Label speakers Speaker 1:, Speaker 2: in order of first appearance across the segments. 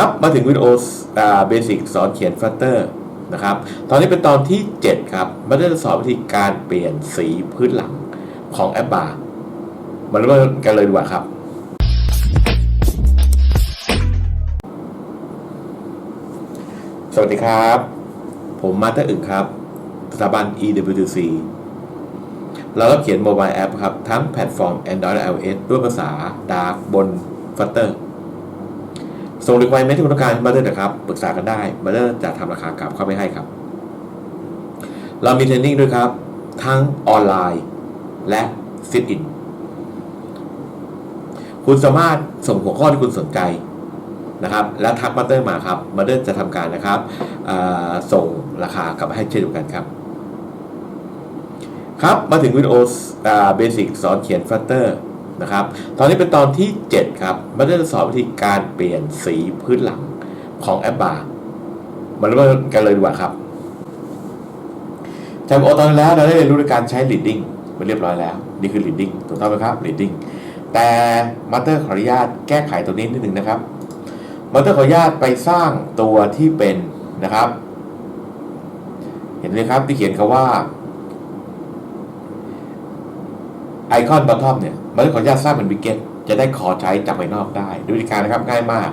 Speaker 1: ครับมาถึงวิดีโอเบสิกสอนเขียน Flutter นะครับตอนนี้เป็นตอนที่ 7 ครับมาได้สอนวิธีการเปลี่ยนสีพื้นหลังของแอปบาร์มาเริ่มกันเลยดีกว่าครับ สวัสดีครับ ผมมาเตอร์อึ่งครับ สถาบัน EWC เราก็เขียนโมบายแอปครับ ทั้งแพลตฟอร์ม Android และ iOS ด้วยภาษา Dark บน Flutter ส่ง requirement ที่คุณต้องการมาเตอร์นะครับปรึกษากันได้มาเตอร์จะทำราคากลับเข้าไปให้ครับ เรามีเทรนนิ่งด้วยครับ ทั้งออนไลน์และซิทอินคุณสามารถส่งหัวข้อที่คุณสนใจนะครับ แล้วทักมาเตอร์มาครับมาเตอร์จะทำการนะครับส่งราคากลับมาให้เช่นเดียวกันครับ ครับมาถึงวิดีโอเบสิกสอนเขียน Flutter นะครับ ตอนนี้เป็นตอนที่ 7 ครับมาได้สอนวิธีการเปลี่ยนสีพื้นหลังของแอปบาร์มาเริ่มกันเลยดีกว่าครับจากโอตอนแล้วเราได้เรียนรู้ในการใช้ leading ไปเรียบร้อยแล้ว นี่คือ leading ถูกต้องไหมครับ leading แต่มาสเตอร์ขออนุญาตแก้ไขตรงนี้นิดหนึ่งนะครับมาสเตอร์ขออนุญาตไปสร้างตัวที่เป็นนะครับ เห็นไหมครับที่เขียนคาว่า ไอคอนบอททอมเนี่ยมันขออนุญาตสร้างเป็นวิกเก็ตจะได้ขอใช้จากภายนอกได้ด้วยวิธีการนะครับง่ายมาก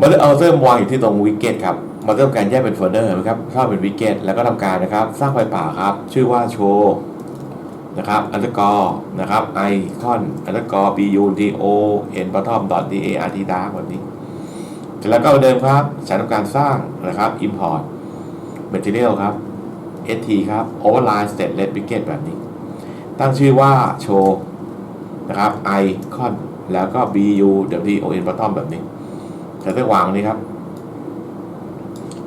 Speaker 1: มันจะเอาเริ่มวางอยู่ที่ตรงวิกเก็ตครับมันเริ่มการแยกเป็นโฟลเดอร์นะครับสร้างเป็นวิกเก็ตแล้วก็ทำการนะครับ สร้างไฟล์ป่าครับ ชื่อว่าโชว์นะครับอันตรกอนะครับไอคอนอันตรกอ b u d o n bottom dot d a r t dark แบบนี้เสร็จแล้วก็เดิมครับฉันทำการสร้างนะครับ import material ครับ st ครับ overline stateless wicket แบบนี้ ตั้งชื่อว่าโชว์นะครับไอคอนแล้วก็ b u w o n bottom แบบนี้ฉันจะวางนี้ครับ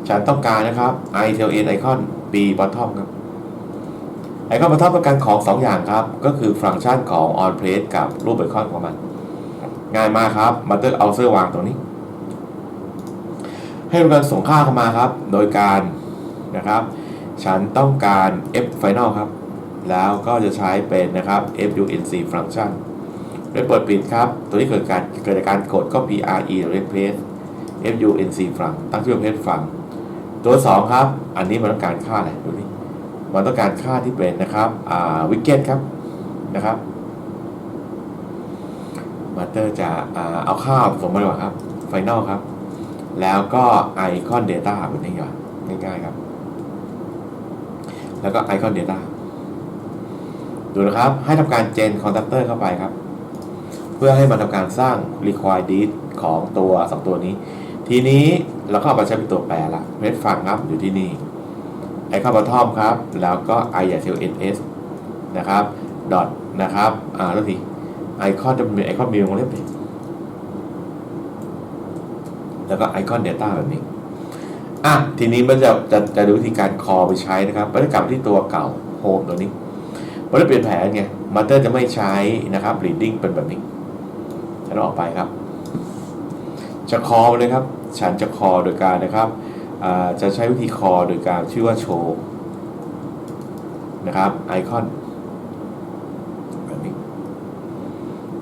Speaker 1: ฉันต้องการนะครับ i t l n icon b bottom ครับไอคอน bottom ต้องการของ 2 อย่างครับ ก็คือฟังก์ชันของ on place กับรูปไอคอนของมัน ง่ายมากครับมาเตอร์เอาเซอร์วางตรงนี้ ให้เราการส่งค่าเข้ามาครับ โดยการนะครับ ฉันต้องการ f final ครับ แล้วก็จะใช้เป็นนะครับ func function ได้เปิดปิดครับ ตัวนี้เกิดการเกิดจากการกดก็ pre replace func func ตั้งชื่อประเภทฟังตัว 2 ครับ อันนี้มันต้องการค่าอะไรดูนี่มันต้องการค่าที่เป็นนะครับอ่า wicket ครับนะครับมาเตอร์จะอ่าเอาค่าผสมมาดีกว่าครับ final ครับ แล้วก็ icon data แบบนี้ก่อนง่ายๆครับ แล้วก็ icon data ดูนะครับ ให้ทำการ gen conductor เข้าไปครับ เพื่อให้มันทำการสร้าง require did ของตัว2ตัวนี้ ทีนี้เราก็เอามาใช้เป็นตัวแปรละเมดฟังครับอยู่ที่นี่ icon bottom ครับ แล้วก็ i อย่า ns นะครับ dot นะครับอ่าแล้วสิ icon จะเป็น icon มีวงเล็บเลยแล้วก็ icon data แบบนี้อะทีนี้มันจะจะจะดูวิธีการ call ไปใช้นะครับมันจะกลับไปที่ตัวเก่า home ตัวนี้ มันจะเปลี่ยนแผนไงมาเตอร์จะไม่ใช้นะครับ reading เป็นแบบนี้ฉันออกไปครับ จะคอเลยครับ ฉันจะคอโดยการนะครับจะใช้วิธีคอโดยการชื่อว่าโชว์นะครับไอคอนแบบนี้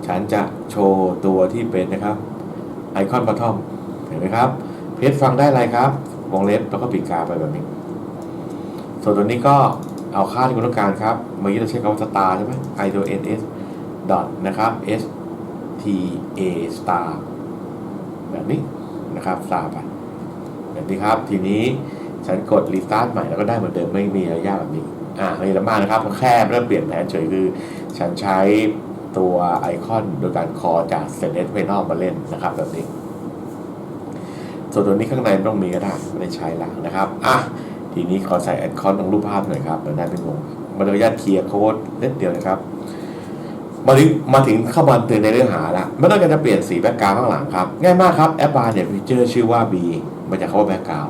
Speaker 1: ฉันจะโชว์ตัวที่เป็นนะครับไอคอนบัตทอมเห็นไหมครับ เพจฟังได้อะไรครับ วงเล็บแล้วก็ปิดกาไปแบบนี้ ส่วนตัวนี้ก็ เอาค่าที่คุณต้องการครับเมื่อกี้เราใช้คำว่า star ใช่ไหม i t o n s dot นะครับ s t a star แบบนี้นะครับ star ไปแบบนี้ครับ ทีนี้ฉันกด restart ใหม่แล้วก็ได้เหมือนเดิมไม่มีอะไรยากแบบนี้ อ่าไม่มีอะไรมากนะครับแค่เริ่มเปลี่ยนแผนเฉยคือ ฉันใช้ตัวไอคอนโดยการคอจาก set s panel มาเล่นนะครับแบบนี้ ส่วนตัวนี้ข้างในไม่ต้องมีก็ได้ไม่ได้ใช้ละนะครับ อะ ทีนี้ขอใส่ไอดคอนตรงรูปภาพหน่อยครับเดี๋ยวได้เป็นงงมาเลยญาติเคลียร์โค้ดเล็ดเดียวนะครับ มาถึงมาถึงเข้ามาถึงในเนื้อหาแล้วไม่ต้องการจะเปลี่ยนสีแบ็กกราวข้างหลังครับ ง่ายมากครับแอปบาร์เนี่ยฟีเจอร์ชื่อว่า B มาจากคำว่าแบ็กกราว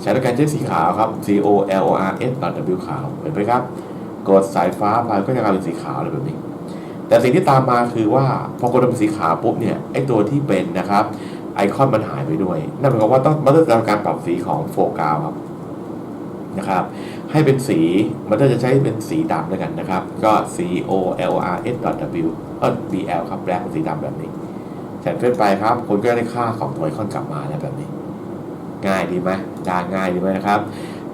Speaker 1: ใช้ด้วยการใช้สีขาวครับ C O L O R S W ขาวเห็นไหมครับ กดสายฟ้าไปก็จะกลายเป็นสีขาวอะไรแบบนี้ แต่สิ่งที่ตามมาคือว่าพอกดเป็นสีขาวปุ๊บเนี่ยไอตัวที่เป็นนะครับไอคอนมันหายไปด้วย นั่นหมายความว่าต้องมันต้องทำการปรับสีของโฟกัสครับ นะครับ ให้เป็นสีมันก็จะใช้เป็นสีดำด้วยกันนะครับ ก็ C O L R S W ก็ B L ครับแปลงเป็นสีดำแบบนี้แทนเฟซไปครับคุณก็ได้ค่าของตัวไอคอนกลับมาแล้วแบบนี้ ง่ายดีไหมได้ง่ายดีไหมนะครับ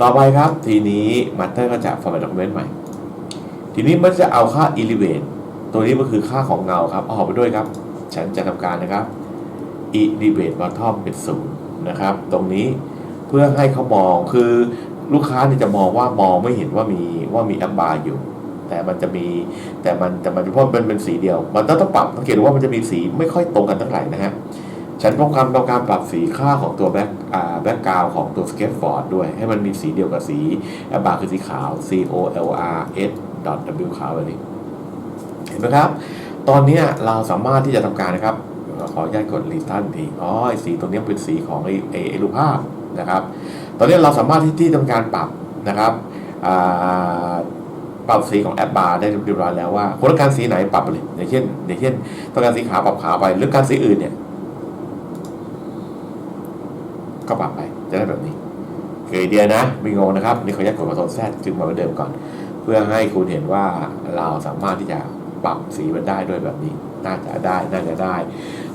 Speaker 1: ต่อไปครับทีนี้มัตเตอร์ก็จะ format document ใหม่ ทีนี้มันจะเอาค่า elevate ตัวนี้มันคือค่าของเงาครับเอาออกไปด้วยครับ ฉันจะทำการนะครับ elevate bottom เป็นศูนย์นะครับ ตรงนี้เพื่อให้เขามองคือ ลูกค้าเนี่ยจะมองว่ามองไม่เห็นว่ามีว่ามีแอปบาร์อยู่ แต่มันจะมีแต่มันแต่มันเพราะมันเป็นสีเดียว มันต้องต้องปรับสังเกตว่ามันจะมีสีไม่ค่อยตรงกันเท่าไหร่นะฮะฉันต้องการต้องการปรับสีค่าของตัวแบ็คอ่าแบ็คกราวของตัวสเก็ตฟอร์ดด้วย ให้มันมีสีเดียวกับสีแอปบาร์คือสีขาว C O L R S W ขาวแบบนี้เห็นไหมครับ ตอนนี้เราสามารถที่จะทำการนะครับ ขออนุญาตกดรีทันทีอ๋อสีตัวเนี้ยเป็นสีของไอไอไอรูปภาพนะครับ ตอนนี้เราสามารถที่ที่ทำการปรับนะครับปรับสีของแอปบาร์ได้เรียบร้อยแล้วว่าคุณต้องการสีไหนปรับเลยอย่างเช่นอย่างเช่นต้องการสีขาวปรับขาวไปหรือการสีอื่นเนี่ยก็ปรับไปจะได้แบบนี้คือไอเดียนะไม่งงนะครับนี่ขออนุญาตกดคอนโทรลแซดจึงมาเหมือนเดิมก่อน เพื่อให้คุณเห็นว่าเราสามารถที่จะปรับสีมันได้ด้วยแบบนี้ น่าจะได้น่าจะได้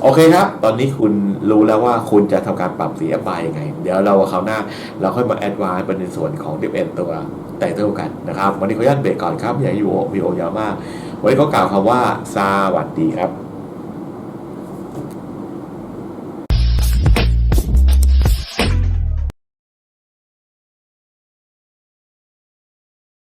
Speaker 1: โอเคครับ ตอนนี้คุณรู้แล้วว่าคุณจะทำการปรับสีแอปบายยังไง เดี๋ยวเราคราวหน้าเราค่อยมาแอดวานซ์เป็นในส่วนของดิฟเอ็นตัวไตเติลกันนะครับ วันนี้ขออนุญาตเบรกก่อนครับ อย่าอยู่วิดีโอยาวมาก วันนี้ก็กล่าวคำว่าสวัสดีครับ